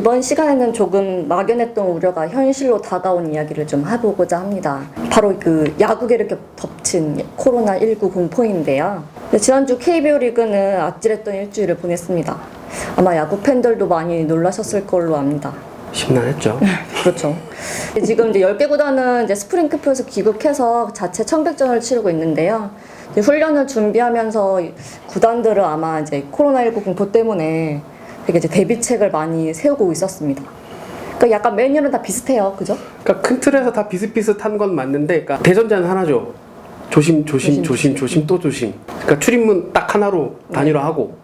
이번 시간에는 조금 막연했던 우려가 현실로 다가온 이야기를 좀 해보고자 합니다. 바로 그 야구계를 겹- 덮친 코로나19 공포인데요. 네, 지난주 KBO 리그는 아찔했던 일주일을 보냈습니다. 아마 야구 팬들도 많이 놀라셨을 걸로 압니다. 심란했죠. 그렇죠. 지금 이제 10개 구단은 이제 스프링 캠프에서 귀국해서 자체 청백전을 치르고 있는데요. 훈련을 준비하면서 구단들은 아마 이제 코로나19 공포 때문에 되게 이제 대비책을 많이 세우고 있었습니다. 그러니까 약간 매뉴얼은 다 비슷해요. 그죠? 그러니까 큰 틀에서 다 비슷비슷한 건 맞는데, 그러니까 대전제는 하나죠. 조심, 조심, 조심, 조심, 조심, 또 조심. 그러니까 출입문 딱 하나로 단일화하고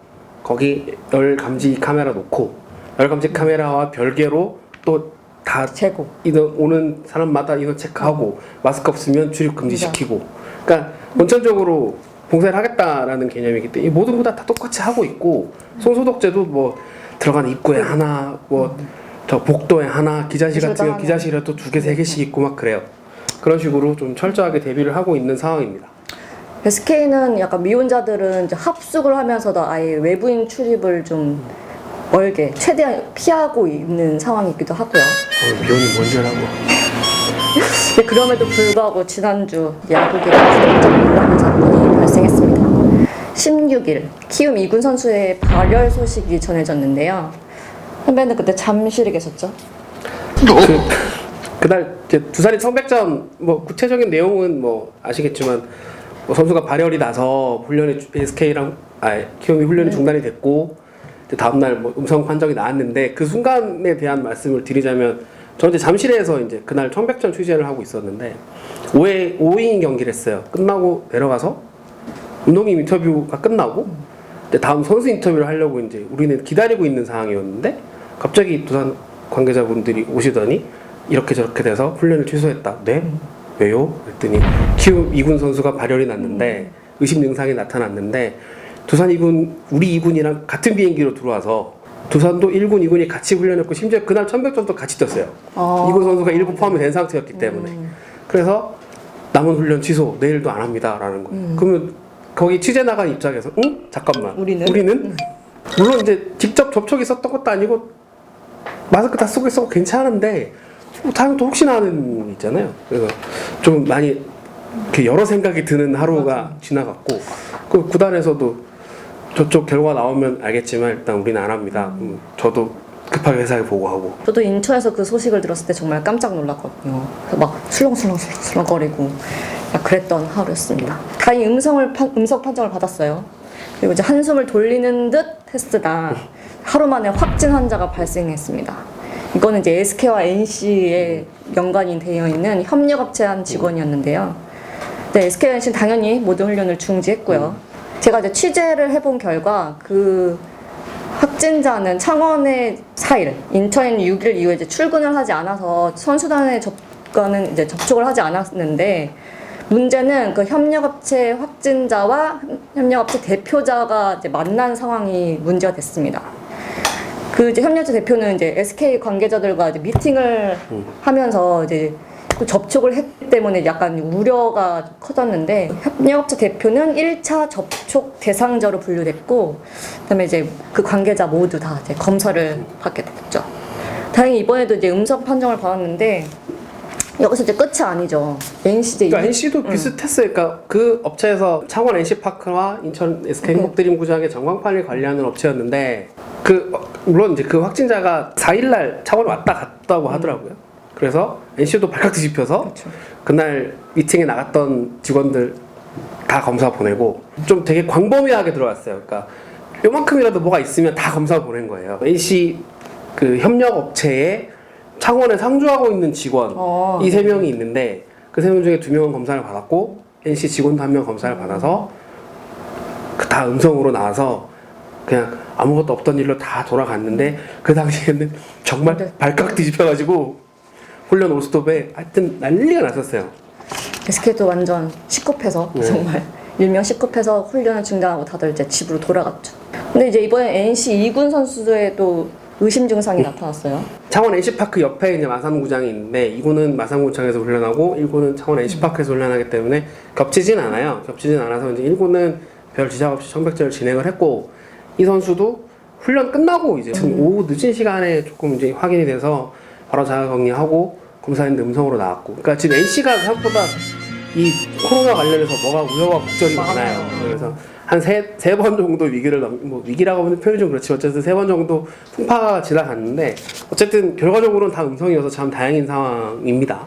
거기 열 감지 카메라 놓고 열 감지 카메라와 별개로 또 다 재고. 인원 오는 사람마다 인원 체크하고 마스크 없으면 출입 금지 시키고. 그러니까 원천적으로 봉쇄를 하겠다라는 개념이기 때문에 이 모든 거다 다 똑같이 하고 있고 손소독제도 뭐 들어가는 입구에 하나 뭐 저 복도에 하나 기자실 같은 경우. 기자실에 또 두 개 세 개씩 있고 막 그래요. 그런 식으로 좀 철저하게 대비를 하고 있는 상황입니다. SK는 약간 미혼자들은 이제 합숙을 하면서도 아예 외부인 출입을 좀 멀게 최대한 피하고 있는 상황이기도 하고요. 어, 미혼이 뭔지. 네, 그럼에도 불구하고 지난주 야구계가 부동적 논란의 사건이 발생했습니다. 16일 키움 이군 선수의 발열 소식이 전해졌는데요. 선배는 그때 잠실에 계셨죠? 그, 그날 이제 두산이 청백전 뭐 구체적인 내용은 뭐 아시겠지만 뭐 선수가 발열이 나서 훈련이 SK랑 아 키움이 훈련이 중단이 됐고 이제 다음 날 뭐 음성 판정이 나왔는데 그 순간에 대한 말씀을 드리자면 저 이제 잠실에서 이제 그날 청백전 취재를 하고 있었는데 5회 5인 경기를 했어요. 끝나고 내려가서 운동임 인터뷰가 끝나고 다음 선수 인터뷰를 하려고 이제 우리는 기다리고 있는 상황이었는데 갑자기 두산 관계자분들이 오시더니 이렇게 저렇게 돼서 훈련을 취소했다. 네? 왜요? 그랬더니 키움 2군 선수가 발열이 났는데 의심 증상이 나타났는데 두산 2군 우리 2군이랑 같은 비행기로 들어와서 두산도 1군 2군이 같이 훈련했고 심지어 그날 천백전도 같이 뛰었어요. 어. 2군 선수가 1군 포함이 된 상태였기 때문에 그래서 남은 훈련 취소 내일도 안 합니다라는 거예요. 그러면 거기 취재 나간 입장에서 응 잠깐만 우리는? 우리는 물론 이제 직접 접촉이 있었던 것도 아니고 마스크 다 쓰고 있었고 괜찮은데 뭐 다음에 또 혹시나 하는 게 있잖아요. 그래서 좀 많이 이렇게 여러 생각이 드는 하루가 지나갔고 그 구단에서도 저쪽 결과 나오면 알겠지만 일단 우리는 안 합니다. 음, 저도 급하게 회사에 보고하고 저도 인천에서 그 소식을 들었을 때 정말 깜짝 놀랐거든요. 그래서 막 술렁술렁술렁거리고 막 그랬던 하루였습니다. 다행히 음성을 판- 음성 판정을 받았어요. 그리고 이제 한숨을 돌리는 듯 했으나 하루 만에 확진 환자가 발생했습니다. 이거는 이제 SK와 NC에 연관이 되어 있는 협력업체 한 직원이었는데요. 네, SK NC는 당연히 모든 훈련을 중지했고요. 제가 이제 취재를 해본 결과 그 확진자는 창원에 4일, 인천엔 6일 이후에 이제 출근을 하지 않아서 선수단에 접근은 이제 접촉을 하지 않았는데 문제는 그 협력업체 확진자와 협력업체 대표자가 이제 만난 상황이 문제가 됐습니다. 그 이제 협력업체 대표는 이제 SK 관계자들과 이제 미팅을 하면서 이제 또 접촉을 했기 때문에 약간 우려가 커졌는데 협력업체 대표는 1차 접촉 대상자로 분류됐고 그다음에 이제 그 관계자 모두 다 이제 검사를 받게 됐죠. 다행히 이번에도 이제 음성 판정을 받았는데 여기서 이제 끝이 아니죠. NC 이제 그러니까 이- NC도 비슷했어요. 그러니까 그 업체에서 창원 NC 파크와 인천 SK 행복드림 구장의 전광판을 관리하는 업체였는데 그 어, 물론 이제 그 확진자가 4일날 창원에 왔다 갔다고 하더라고요. 그래서 NC도 발칵 뒤집혀서 그렇죠. 그날 미팅에 나갔던 직원들 다 검사 보내고 좀 되게 광범위하게 들어왔어요. 그러니까 요만큼이라도 뭐가 있으면 다 검사 보낸 거예요. NC 그 협력 업체에 창원에 상주하고 있는 직원 어. 이 세 명이 있는데 그 세 명 중에 두 명은 검사를 받았고 NC 직원도 한 명 검사를 받아서 그다 음성으로 나와서 그냥 아무것도 없던 일로 다 돌아갔는데 그 당시에는 정말 네. 발칵 뒤집혀가지고 훈련 올스톱에 하여튼 난리가 났었어요. SK도 완전 시급해서 네. 정말 일명 시급해서 훈련을 중단하고 다들 이제 집으로 돌아갔죠. 근데 이제 이번에 NC 2군 선수들에도 의심 증상이 나타났어요. 창원 NC파크 옆에 이제 마산구장이 있는데 이구는 마산구장에서 훈련하고 1구는 창원 NC파크에서 훈련하기 때문에 겹치진 않아요. 겹치진 않아서 이제 1구는 별 지장 없이 청백전을 진행을 했고 이 선수도 훈련 끝나고 이제 오후 늦은 시간에 조금 이제 확인이 돼서 바로 자가 격리하고 검사했는데 음성으로 나왔고. 그러니까 지금 NC가 생각보다 이 코로나 관련해서 뭐가 우여와 국절이 많아요. 그래서 한 세 세 번 정도 위기를 넘, 뭐 위기라고 하면 표현이 좀 그렇지 어쨌든 세 번 정도 풍파가 지나갔는데 어쨌든 결과적으로는 다 음성이어서 참 다행인 상황입니다.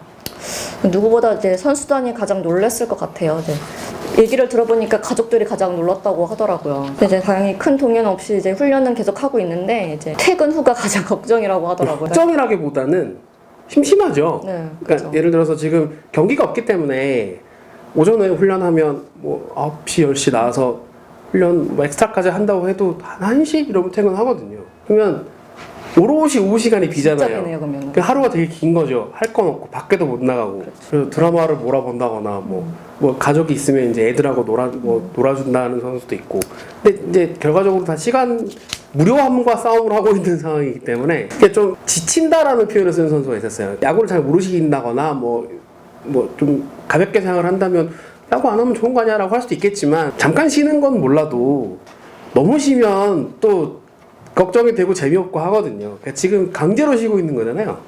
누구보다 이제 선수단이 가장 놀랐을 것 같아요. 이제 얘기를 들어보니까 가족들이 가장 놀랐다고 하더라고요. 근데 이제 다행히 큰 동요는 없이 이제 훈련은 계속 하고 있는데 이제 퇴근 후가 가장 걱정이라고 하더라고요. 걱정이라기보다는 심심하죠. 네, 그러니까 그렇죠. 예를 들어서 지금 경기가 없기 때문에 오전에 훈련하면 뭐 9시, 10시 나와서 훈련 뭐 엑스트라까지 한다고 해도 한 1시 이러면 퇴근하거든요. 그러면 오롯이 오후 시간이 비잖아요. 비네요 그러면. 그 하루가 되게 긴 거죠. 할 건 없고 밖에도 못 나가고 그리고 드라마를 몰아본다거나 뭐, 뭐 가족이 있으면 이제 애들하고 놀아 뭐 놀아준다는 선수도 있고. 근데 이제 결과적으로 다 시간 무료함과 싸움을 하고 있는 상황이기 때문에 이게 좀 지친다라는 표현을 쓰는 선수가 있었어요. 야구를 잘 모르신다거나 뭐 뭐 좀 가볍게 생각을 한다면 야구 안 하면 좋은 거 아니야라고 할 수도 있겠지만 잠깐 쉬는 건 몰라도 너무 쉬면 또 걱정이 되고 재미없고 하거든요. 그러니까 지금 강제로 쉬고 있는 거잖아요.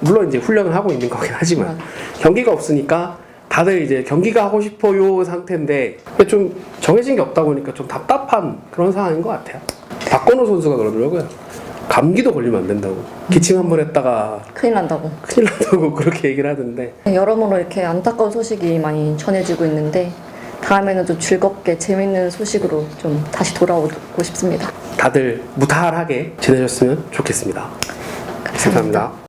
물론 이제 훈련을 하고 있는 거긴 하지만 경기가 없으니까 다들 이제 경기가 하고 싶어요 상태인데 좀 정해진 게 없다 보니까 좀 답답한 그런 상황인 것 같아요. 박건우 선수가 그러더라고요. 감기도 걸리면 안 된다고. 기침 한 번 했다가 큰일 난다고. 큰일 난다고 그렇게 얘기를 하던데 여러모로 이렇게 안타까운 소식이 많이 전해지고 있는데 다음에는 좀 즐겁게 재밌는 소식으로 좀 다시 돌아오고 싶습니다. 다들 무탈하게 지내셨으면 좋겠습니다. 감사합니다.